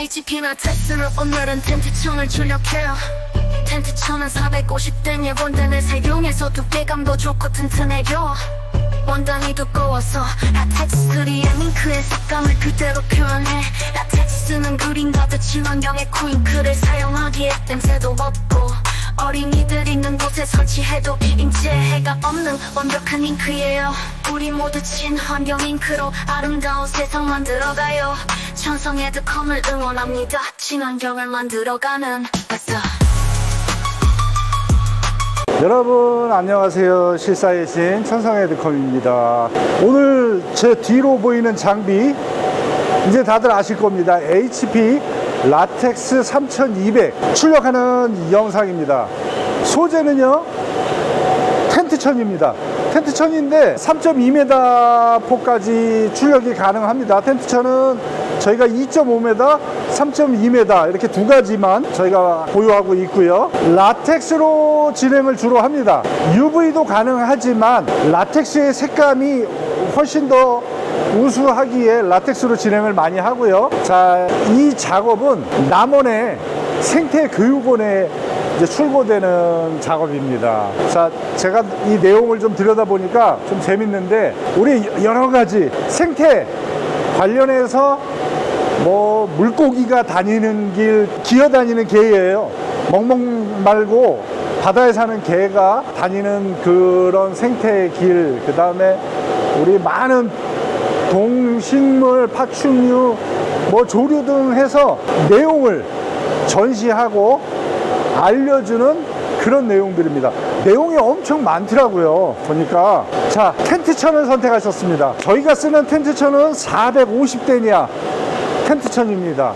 HP나 텍스를 오늘은 텐트천을 출력해요. 텐트천은 450대니 원단을 사용해서 두께감도 좋고 튼튼해요 원단이 두꺼워서 라텍스들이 밍크의 색감을 그대로 표현해. 라텍스는 그린 가득 친환경의 쿠잉크를 사용하기에 냄새도 없고 어린이들 있는 곳에 설치해도 인체해가 없는 완벽한 잉크예요. 우리 모두 친환경 잉크로 아름다운 세상 만들어가요 천성의 드컴을 응원합니다. 친환경을 만들어가는 아싸 여러분 안녕하세요. 실사의 신 천상의 드컴입니다. 오늘 제 뒤로 보이는 장비 이제 다들 아실 겁니다. HP 라텍스 3200 출력하는 영상입니다. 소재는요 텐트천입니다. 텐트천인데 3.2m 포까지 출력이 가능합니다. 텐트천은 저희가 2.5m, 3.2m 이렇게 두 가지만 저희가 보유하고 있고요. 라텍스로 진행을 주로 합니다. UV도 가능하지만 라텍스의 색감이 훨씬 더 우수하기에 라텍스로 진행을 많이 하고요. 자, 이 작업은 남원의 생태교육원에 출고되는 작업입니다. 자, 제가 이 내용을 좀 들여다보니까 좀 재밌는데, 우리 여러 가지 생태 관련해서 뭐 물고기가 다니는 길, 기어 다니는 개예요. 멍멍 말고 바다에 사는 개가 다니는 그런 생태의 길, 그 다음에 우리 많은 동식물, 파충류, 뭐 조류 등 해서 내용을 전시하고 알려주는 그런 내용들입니다. 내용이 엄청 많더라고요. 보니까. 자, 텐트천을 선택하셨습니다. 저희가 쓰는 텐트천은 450대니아 텐트천입니다.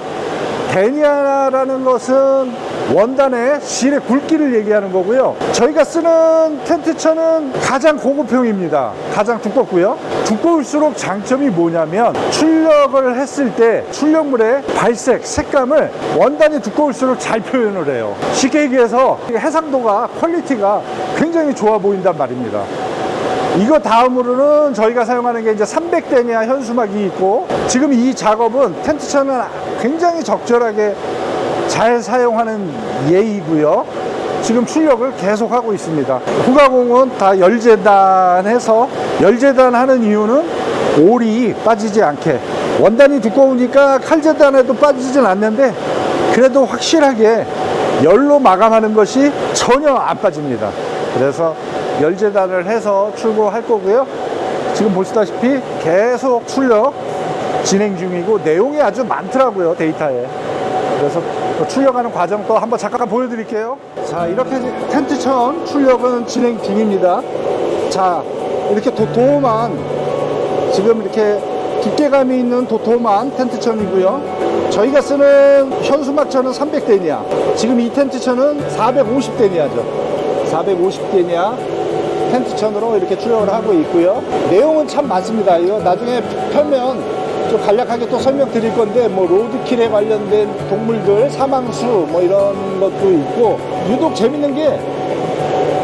데니아라는 것은 원단의 실의 굵기를 얘기하는 거고요. 저희가 쓰는 텐트천은 가장 고급형입니다. 가장 두껍고요. 두꺼울수록 장점이 뭐냐면 출력을 했을 때 출력물의 발색, 색감을 원단이 두꺼울수록 잘 표현을 해요. 쉽게 얘기해서 해상도가 퀄리티가 굉장히 좋아 보인단 말입니다. 이거 다음으로는 저희가 사용하는 게 이제 300대냐 현수막이 있고 지금 이 작업은 텐트 천은 굉장히 적절하게 잘 사용하는 예이고요. 지금 출력을 계속하고 있습니다. 후가공은 다 열재단 해서 열재단 하는 이유는 올이 빠지지 않게 원단이 두꺼우니까 칼재단에도 빠지진 않는데 그래도 확실하게 열로 마감하는 것이 전혀 안 빠집니다. 그래서 열재단을 해서 출고할 거고요. 지금 보시다시피 계속 출력 진행 중이고 내용이 아주 많더라고요 데이터에. 그래서 그 출력하는 과정 또 한번 잠깐 보여드릴게요. 자 이렇게 텐트 천 출력은 진행 중입니다. 자 이렇게 도톰한 지금 이렇게 두께감이 있는 도톰한 텐트 천이고요. 저희가 쓰는 현수막 천은 300대니아. 지금 이 텐트 천은 450대니아죠. 450대니아 텐트천으로 이렇게 출력을 하고 있고요. 내용은 참 많습니다. 이거 나중에 펴면 좀 간략하게 또 설명드릴 건데 뭐 로드킬에 관련된 동물들 사망수 뭐 이런 것도 있고 유독 재밌는 게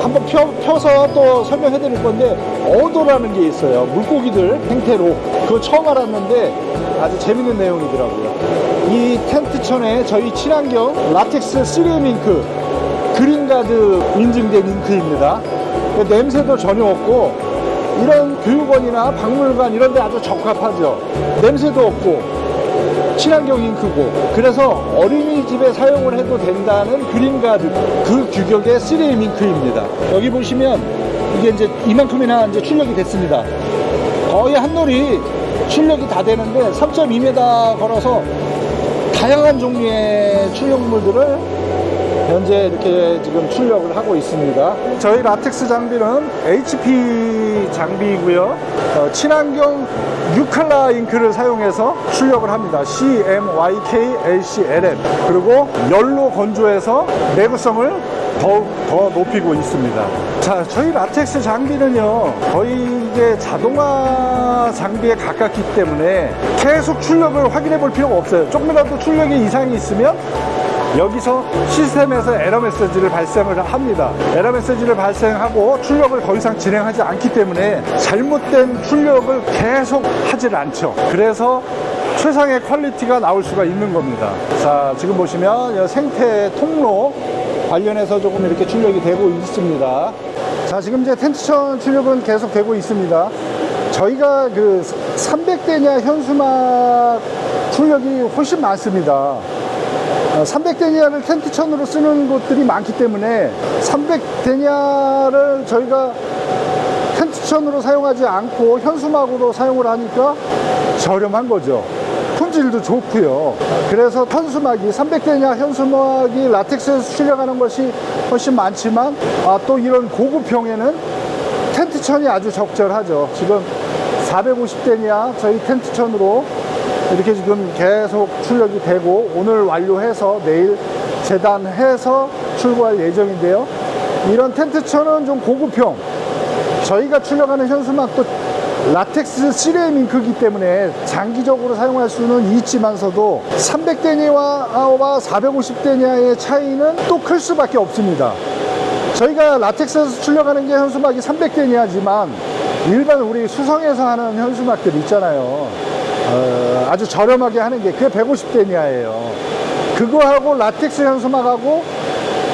한번 펴, 펴서 또 설명해 드릴 건데 어도라는 게 있어요 물고기들 행태로 그거 처음 알았는데 아주 재밌는 내용이더라고요 이 텐트천에 저희 친환경 라텍스 3M 잉크 그린가드 인증된 잉크입니다 냄새도 전혀 없고 이런 교육원이나 박물관 이런 데 아주 적합하죠. 냄새도 없고 친환경 잉크고 그래서 어린이집에 사용을 해도 된다는 그린가드 그 규격의 3M 잉크입니다. 여기 보시면 이게 이제 이만큼이나 이제 출력이 됐습니다. 거의 한 놀이 출력이 다 되는데 3.2m 걸어서 다양한 종류의 출력물들을 현재 이렇게 지금 출력을 하고 있습니다. 저희 라텍스 장비는 HP 장비이고요. 어, 친환경 6칼라 잉크를 사용해서 출력을 합니다. CMYK LCLM 그리고 열로 건조해서 내구성을 더욱 더 높이고 있습니다. 자, 저희 라텍스 장비는요, 거의 이게 자동화 장비에 가깝기 때문에 계속 출력을 확인해 볼 필요가 없어요. 조금이라도 출력에 이상이 있으면 여기서 시스템에서 에러 메시지를 발생을 합니다. 에러 메시지를 발생하고 출력을 더 이상 진행하지 않기 때문에 잘못된 출력을 계속 하질 않죠. 그래서 최상의 퀄리티가 나올 수가 있는 겁니다. 자, 지금 보시면 이 생태 통로 관련해서 조금 이렇게 출력이 되고 있습니다. 자, 지금 이제 텐트천 출력은 계속 되고 있습니다. 저희가 그 300대냐 현수막 출력이 훨씬 많습니다. 300대냐를 텐트천으로 쓰는 곳들이 많기 때문에 300대냐를 저희가 텐트천으로 사용하지 않고 현수막으로 사용을 하니까 저렴한 거죠. 품질도 좋고요. 그래서 현수막이 300대냐 현수막이 라텍스에서 출력하는 것이 훨씬 많지만 아, 또 이런 고급형에는 텐트천이 아주 적절하죠. 지금 450대냐 저희 텐트천으로 이렇게 지금 계속 출력이 되고 오늘 완료해서 내일 재단해서 출고할 예정인데요. 이런 텐트천은 좀 고급형. 저희가 출력하는 현수막도 라텍스 시레임 잉크이기 때문에 장기적으로 사용할 수는 있지만서도 300대냐와 450대냐의 차이는 또 클 수밖에 없습니다. 저희가 라텍스에서 출력하는 게 현수막이 300대냐지만 일반 우리 수성에서 하는 현수막들 있잖아요. 어, 아주 저렴하게 하는 게 그게 150대냐예요. 그거하고 라텍스 현수막하고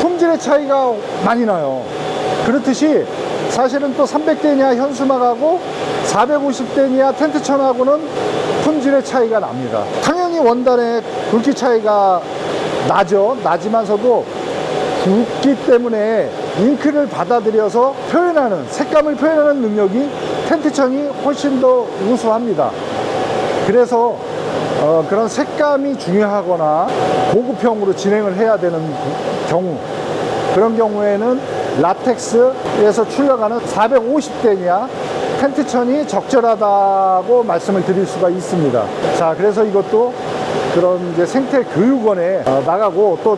품질의 차이가 많이 나요. 그렇듯이 사실은 또 300대냐 현수막하고 450대냐 텐트천하고는 품질의 차이가 납니다. 당연히 원단의 굵기 차이가 나죠. 나지만서도 굵기 때문에 잉크를 받아들여서 표현하는 색감을 표현하는 능력이 텐트천이 훨씬 더 우수합니다. 그래서 어, 그런 색감이 중요하거나 고급형으로 진행을 해야 되는 경우 그런 경우에는 라텍스에서 출력하는 450대냐 텐트천이 적절하다고 말씀을 드릴 수가 있습니다. 자, 그래서 이것도 그런 이제 생태 교육원에 어, 나가고 또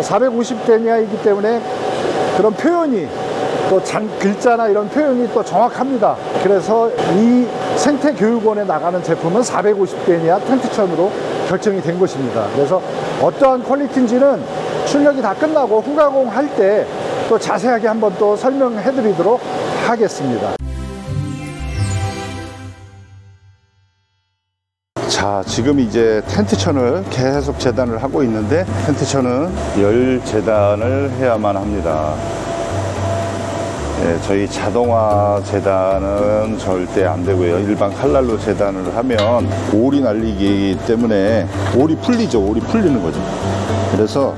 450대냐이기 때문에 그런 표현이 또 장, 글자나 이런 표현이 또 정확합니다. 그래서 이 생태 교육원에 나가는 제품은 450대냐 텐트천으로 결정이 된 것입니다. 그래서 어떠한 퀄리티인지는 출력이 다 끝나고 후가공 할 때 또 자세하게 한번 또 설명해 드리도록 하겠습니다. 자, 지금 이제 텐트천을 계속 재단을 하고 있는데 텐트천은 열 재단을 해야만 합니다. 예, 저희 자동화 재단은 절대 안 되고요. 일반 칼날로 재단을 하면 올이 날리기 때문에 올이 풀리죠. 올이 풀리는 거죠. 그래서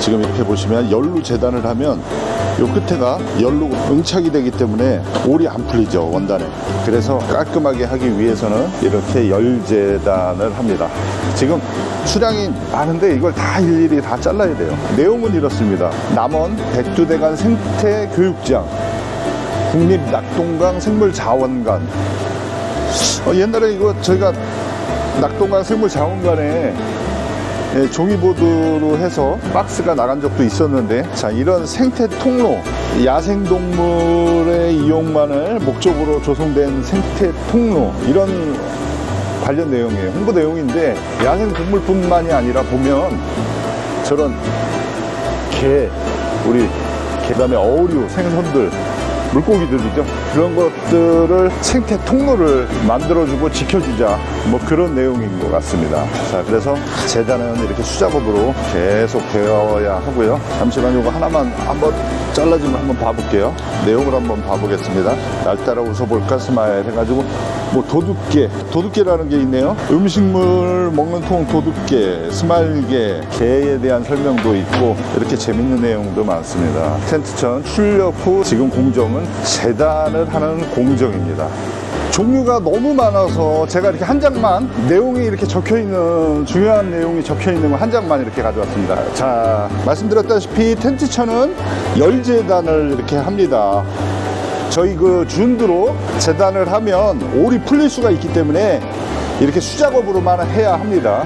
지금 이렇게 보시면 열로 재단을 하면 요 끝에가 열로 응착이 되기 때문에 올이 안 풀리죠 원단에. 그래서 깔끔하게 하기 위해서는 이렇게 열 재단을 합니다. 지금 수량이 많은데 이걸 다 일일이 다 잘라야 돼요. 내용은 이렇습니다. 남원 백두대간 생태교육장 국립낙동강 생물자원관. 어, 옛날에 이거 저희가 낙동강 생물자원관에 예, 종이보드로 해서 박스가 나간 적도 있었는데 자 이런 생태 통로 야생동물의 이용만을 목적으로 조성된 생태 통로 이런 관련 내용이에요 홍보 내용인데 야생동물뿐만이 아니라 보면 저런 개 우리 개 다음에 어류 생선들 물고기들이죠. 그런 것들을 생태 통로를 만들어주고 지켜주자. 뭐 그런 내용인 것 같습니다. 자, 그래서 재단은 이렇게 수작업으로 계속 되어야 하고요. 잠시만 이거 하나만 한번 잘라주면 한번 봐볼게요. 내용을 한번 봐보겠습니다. 날 따라 웃어볼까 스마일 해가지고 뭐 도둑개, 도둑개라는 게 있네요. 음식물 먹는 통 도둑개, 스마일개, 개에 대한 설명도 있고 이렇게 재밌는 내용도 많습니다. 텐트천 출력 후 지금 공정은 재단을 하는 공정입니다. 종류가 너무 많아서 제가 이렇게 한 장만 내용이 이렇게 적혀 있는 중요한 내용이 적혀 있는 거한 장만 이렇게 가져왔습니다. 자, 말씀드렸다시피 텐트천은 열 재단을 이렇게 합니다. 저희 그 준드로 재단을 하면 올이 풀릴 수가 있기 때문에 이렇게 수작업으로만 해야 합니다.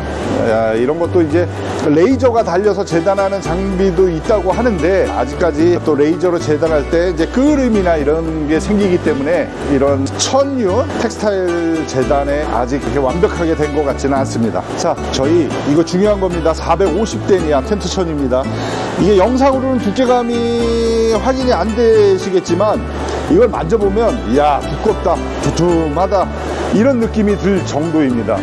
야, 이런 것도 이제 레이저가 달려서 재단하는 장비도 있다고 하는데 아직까지 또 레이저로 재단할 때 이제 끄름이나 이런 게 생기기 때문에 이런 천유 텍스타일 재단에 아직 그렇게 완벽하게 된 것 같지는 않습니다. 자, 저희 이거 중요한 겁니다. 450대니아 텐트 천입니다. 이게 영상으로는 두께감이 확인이 안 되시겠지만 이걸 만져보면 이야 두껍다 두툼하다 이런 느낌이 들 정도입니다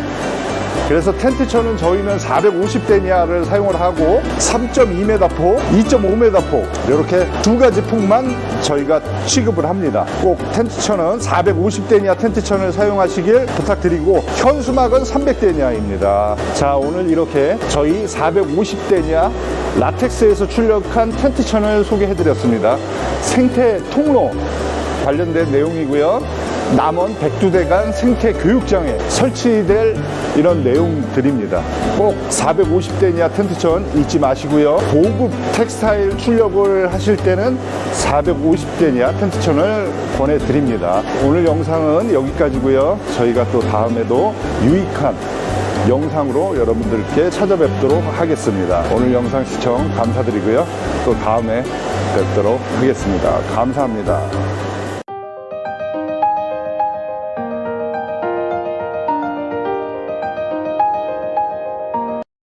그래서 텐트천은 저희는 450대니아를 사용을 하고 3.2m 폭, 2.5m 폭 이렇게 두 가지 폭만 저희가 취급을 합니다. 꼭 텐트천은 450대니아 텐트천을 사용하시길 부탁드리고 현수막은 300대니아입니다. 자 오늘 이렇게 저희 450대니아 라텍스에서 출력한 텐트천을 소개해드렸습니다. 생태 통로 관련된 내용이고요. 남원 백두대간 생태 교육장에 설치될 이런 내용들입니다. 꼭 450대니아 텐트천 잊지 마시고요. 고급 텍스타일 출력을 하실 때는 450대니아 텐트천을 권해드립니다. 오늘 영상은 여기까지고요. 저희가 또 다음에도 유익한 영상으로 여러분들께 찾아뵙도록 하겠습니다. 오늘 영상 시청 감사드리고요. 또 다음에 뵙도록 하겠습니다. 감사합니다.